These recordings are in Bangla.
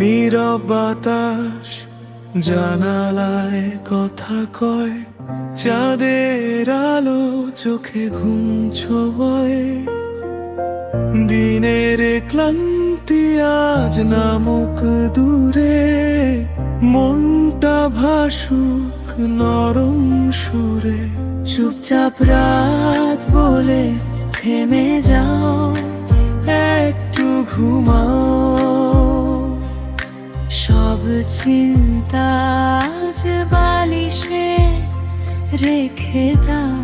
নীরব বাতাস জানালায় কথা কয়, চাঁদের আলো চোখে ঘুম দিনের ক্লান্তি আজ নামুক দূরে, মনটা ভাসুক নরম সুরে। চুপচাপ রাত বলে থেমে যাও। চিন্তা আজ বালিশে রেখে দাও।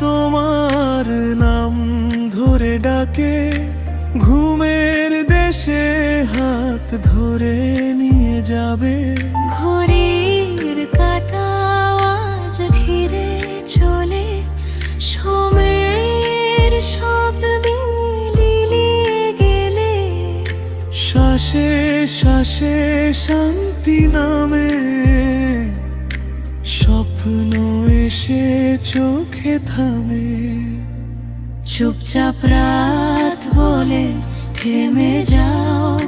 তোমার নাম ধরে ডাকে ঘুমের দেশে হাত ধরে নিয়ে যাবে। ঘড়ির কাটা আজ ধীরে চলে সময়ের সব মিলিয়ে গেলে। শ্বাসে শ্বাসে শান্তি নামে। স্বপ্ন এসে চোখে থামে। চুপচাপ রাত বলে থেমে যাও।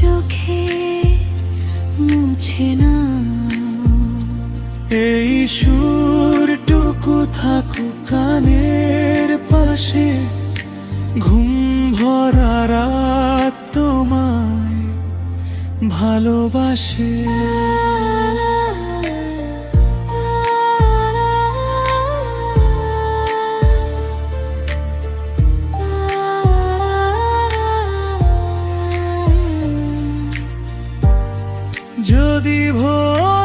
চোখে মুছে না। এই সুরটুকু থাকু কানের পাশে ঘুম ভরা রাত তোমায় ভালোবাসে। ভোর